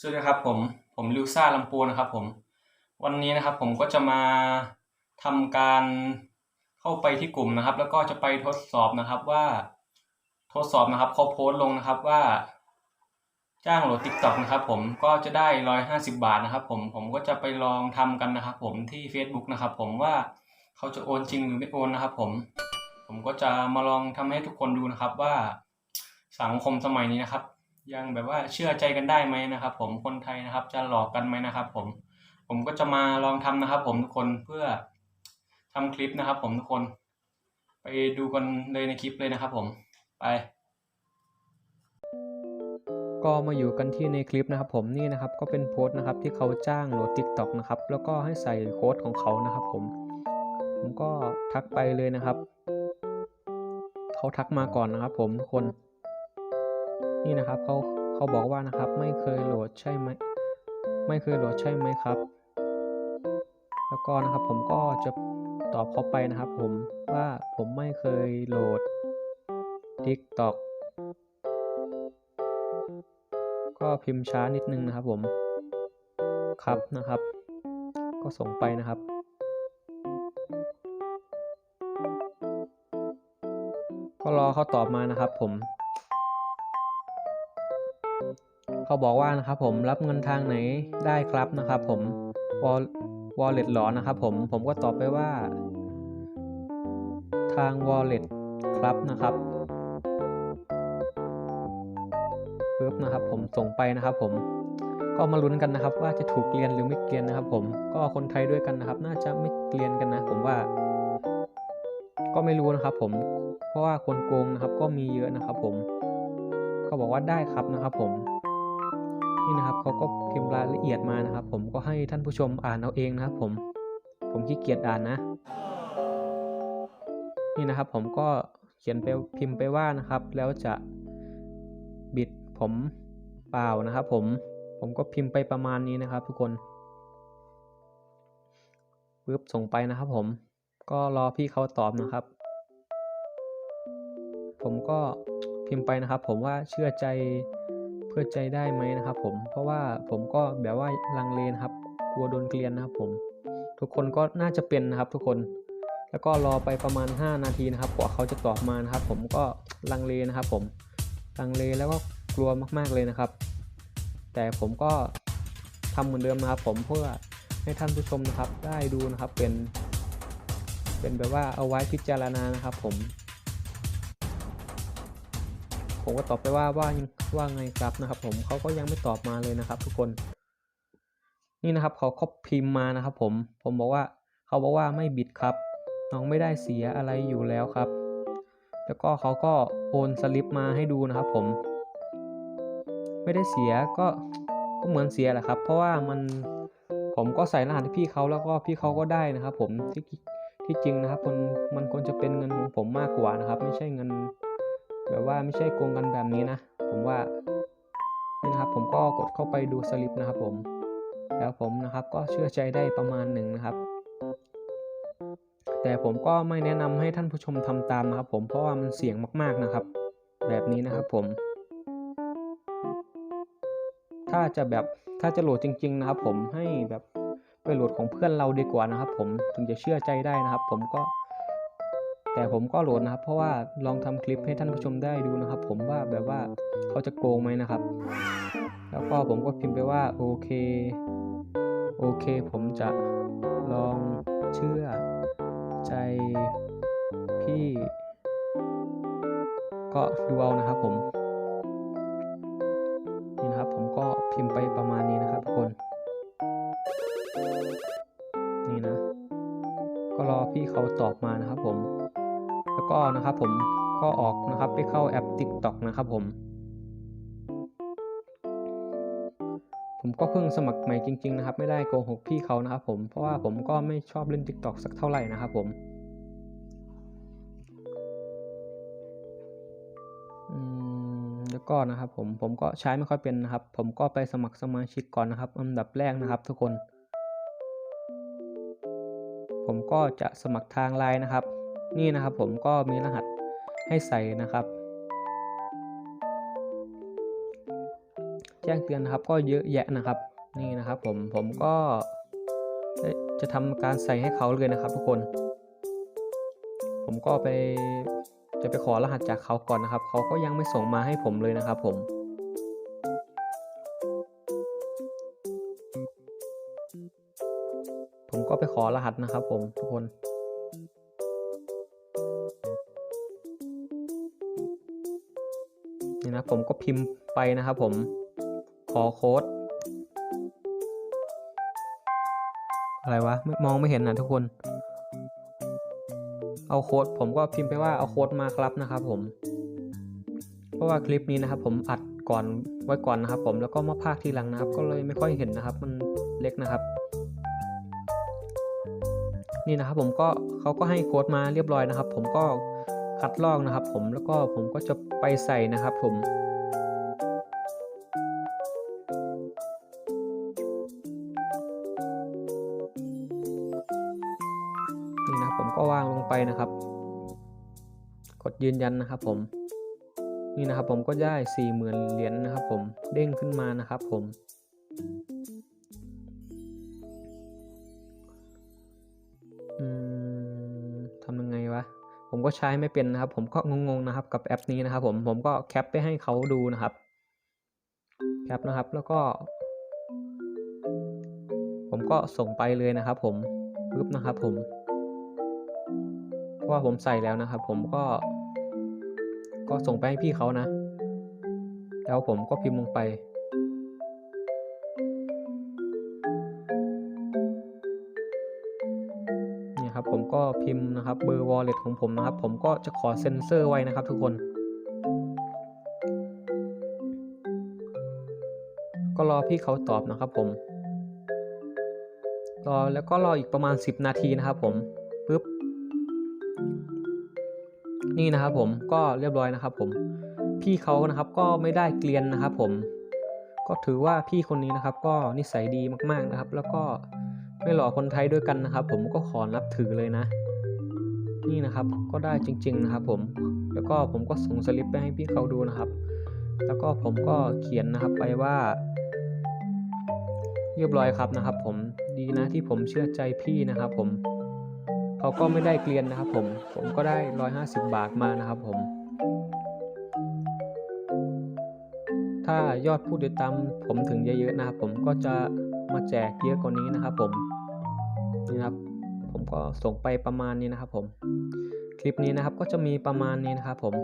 สวัสดีครับผม ผมลิวซ่าลำพูนะครับผม วันนี้นะครับผมก็จะมาทำการเข้าไปที่กลุ่มนะครับ แล้วก็จะไปทดสอบนะครับว่า ทดสอบนะครับเขาโพสต์ลงนะครับว่า จ้างโหลด TikTok นะครับ ผมก็จะได้ร้อยห้าสิบาทนะครับ ผมผมก็จะไปลองทำกันนะครับ ผมที่ Facebook นะครับ ผมว่าเขาจะโอนจริงหรือไม่โอนนะครับ ผม ผมก็จะมาลองทำให้ทุกคนดูนะครับว่าสังคมสมัยนี้นะครับ ยังแบบว่าเชื่อใจกันได้ไหมนะครับ ผมคนไทยนะครับ จะหลอกกันไหมนะครับ ผม ผมก็จะมาลองทำนะครับ ผมทุกคนเพื่อทำคลิปนะครับ ผมทุกคน ไปดูกันเลยในคลิปเลยนะครับ ผมไป ก็มาอยู่กันที่ในคลิปนะครับ ผมนี่นะครับก็เป็นโพสต์นะครับ ที่เขาจ้างโหลด TikTok นะครับ แล้วก็ให้ใส่โค้ดของเขานะครับ ผม ผมก็ทักไปเลยนะครับเขาทักมาก่อนนะครับ ผมทุกคน นี่นะครับเขาเขาบอกว่านะครับไม่เคยโหลดใช่ไหมไม่เคยโหลดใช่ไหมครับ แล้วก็นะครับผมก็จะตอบเขาไปนะครับผมว่าผมไม่เคยโหลด TikTok ก็พิมพ์ช้านิดนึงนะครับผมครับนะครับ ก็ส่งไปนะครับก็รอเขาตอบมานะครับผม เขาบอกว่านะครับผมรับเงินทางไหนได้ครับนะครับผมวอลวอลเล็ตหรอนะครับผมผมก็ตอบไปว่า ทาง wallet ครับนะครับปึ๊บนะครับผมส่งไปนะครับผมก็มาลุ้นกันนะครับ ว่าจะถูกเกลียนหรือไม่เกลียนนะครับ ผมก็คนไทยด้วยกันนะครับ น่าจะไม่เกลียนกันนะ ผมว่า ก็ไม่รู้นะครับ ผมเพราะว่าคนโกงนะครับ ก็มีเยอะนะครับ ผม เขาบอกว่าได้ครับนะครับผมนี่นะครับเขาก็พิมพ์รายละเอียดมานะครับ ผมก็ให้ท่านผู้ชมอ่านเอาเองนะครับ ผมผมขี้เกียจอ่านนะ นี่นะครับ ผมก็เขียนไปพิมพ์ไปว่านะครับ แล้วจะบิดผมเปล่านะครับ ผมผมก็พิมพ์ไปประมาณนี้นะครับ ทุกคนปึ๊บส่งไปนะครับผมก็รอพี่เขาตอบนะครับ ผมก็ พิมพ์ไปนะครับ ผมว่าเชื่อใจเพื่อใจได้ไหมนะครับ ผมเพราะว่าผมก็แบบว่าลังเลนะครับ กลัวโดนเกลียนนะครับ ผม ทุกคนก็น่าจะเป็นนะครับ ทุกคน แล้วก็รอไปประมาณ 5 นาทีนะครับกว่าเขาจะตอบมานะครับ ผมก็ลังเลนะครับ ผมลังเลแล้วก็กลัวมากๆเลยนะครับ แต่ผมก็ทำเหมือนเดิมนะครับ ผมเพื่อให้ท่านผู้ชมนะครับ ได้ดูนะครับเป็น เป็นแบบว่าเอาไว้พิจารณานะครับ ผม ผมก็ตอบไปว่าว่าว่าไงครับนะครับผมเขาก็ยังไม่ตอบมาเลยนะครับ ทุกคน นี่นะครับเขาเขาพิมพ์มานะครับ ผมผมบอกว่าเขาบอกว่าไม่บิดครับ น้องไม่ได้เสียอะไรอยู่แล้วครับ แล้วก็เขาก็โอนสลิปมาให้ดูนะครับ ผม ไม่ได้เสียก็ก็เหมือนเสียแหละครับ เพราะว่ามันผมก็ใส่รหัสพี่เขาแล้วก็พี่เขาก็ได้นะครับ ผมที่ที่จริงนะครับมันมันควรจะเป็นเงินของผมมากกว่านะครับ ไม่ใช่เงิน แบบว่าไม่ใช่โกงกันแบบนี้นะ ผมว่านี่นะครับผมก็กดเข้าไปดูสลิปนะครับผมแล้วผมนะครับก็เชื่อใจได้ประมาณหนึ่งนะครับ แต่ผมก็ไม่แนะนำให้ท่านผู้ชมทำตามนะครับ ผมเพราะว่ามันเสี่ยงมากๆนะครับ แบบนี้นะครับผม ถ้าจะแบบถ้าจะโหลดจริง ๆ นะครับ ผมให้แบบไปโหลดของเพื่อนเราดีกว่านะครับ ผมถึงจะเชื่อใจได้นะครับ ผมก็ แต่ผมก็โหลดนะครับ เพราะว่าลองทำคลิปให้ท่านผู้ชมได้ดูนะครับ ผมว่าแบบว่าเขาจะโกงไหมนะครับ แล้วก็ผมก็พิมพ์ไปว่าโอเคโอเค ผมจะลองเชื่อใจพี่ ก็ดูเอานะครับผมนี่นะครับผมก็พิมพ์ไปประมาณนี้นะครับทุกคนนี่นะ ก็รอพี่เขาตอบมานะครับผม แล้วก็นะครับผมก็ออกนะครับไปเข้าแอป TikTok นะครับผม ผมก็เพิ่งสมัครใหม่จริง ๆ นะครับ ไม่ได้โกหกพี่เขานะครับผมเพราะว่าผมก็ไม่ชอบเล่น TikTok สักเท่าไหร่นะครับผมอืมแล้วก็นะครับผมผมก็ใช้ไม่ค่อยเป็นนะครับ ผมก็ไปสมัครสมาชิกก่อนนะครับอันดับแรกนะครับ ทุกคน ผมก็จะสมัครทางไลน์นะครับ นี่นะครับผมก็มีรหัสให้ใส่นะครับ แจ้งเตือนนะครับก็เยอะแยะนะครับ นี่นะครับผมผมก็จะทำการใส่ให้เขาเลยนะครับ ทุกคน ผมก็ไปจะไปขอรหัสจากเขาก่อนนะครับ เขาก็ยังไม่ส่งมาให้ผมเลยนะครับผมผมก็ไปขอรหัสนะครับผมทุกคน นี่นะผมก็พิมพ์ไปนะครับผมขอโค้ดอะไรวะไม่มองไม่เห็นนะทุกคน เอาโค้ดผมก็พิมพ์ไปว่าเอาโค้ดมาครับนะครับผม เพราะว่าคลิปนี้นะครับ ผมอัดก่อนไว้ก่อนนะครับ ผมแล้วก็มาพากย์ทีหลังนะครับ ก็เลยไม่ค่อยเห็นนะครับ มันเล็กนะครับ นี่นะครับผมก็เขาก็ให้โค้ดมาเรียบร้อยนะครับ ผมก็ คัดลอกนะครับ ผมแล้วก็ผมก็จะไปใส่นะครับ ผมนี่นะครับผมก็วางลงไปนะครับ กดยืนยันนะครับ ผม นี่นะครับผมก็ได้สี่หมื่นเหรียญนะครับ ผมเด้งขึ้นมานะครับ ผม ผมก็ใช้ไม่เป็นนะครับ ผมก็งงๆนะครับกับแอปนี้นะครับ ผมผมก็แคปไปให้เขาดูนะครับแคปนะครับแล้วก็ ผมก็ส่งไปเลยนะครับ ผมปึ๊บนะครับ ผมเพราะว่าผมใส่แล้วนะครับ ผมก็ ก็ส่งไปให้พี่เขานะ แล้วผมก็พิมพ์ลงไป พิมพ์นะครับเบอร์ wallet ของผมนะครับ ผมก็จะขอเซ็นเซอร์ไว้นะครับทุกคน ก็รอพี่เขาตอบนะครับผมรอแล้วก็รออีกประมาณ 10 นาทีนะครับผมปึ๊บนี่นะครับผมก็เรียบร้อยนะครับ ผมพี่เขานะครับก็ไม่ได้เกลียนนะครับ ผม ก็ถือว่าพี่คนนี้นะครับ ก็นิสัยดีมากๆนะครับ แล้วก็ ไม่หลอกคนไทยด้วยกันนะครับ ผมก็ขอนับถือเลยนะ นี่นะครับก็ได้จริง ๆนะครับ ผมแล้วก็ผมก็ส่งสลิปไปให้พี่เขาดูนะครับ แล้วก็ผมก็เขียนนะครับไปว่า เรียบร้อยครับนะครับ ผมดีนะที่ผมเชื่อใจพี่นะครับ ผมเขาก็ไม่ได้เกลียนนะครับ ผมผมก็ได้ร้อยห้าสิบบาทมานะครับ ผม ถ้ายอดผู้ติดตามผมถึงเยอะๆนะครับ ผมก็จะมาแจกเยอะกว่านี้นะครับ ผม นะครับ ผมก็ส่งไปประมาณนี้นะครับผม คลิปนี้นะครับก็จะมีประมาณนี้นะครับผม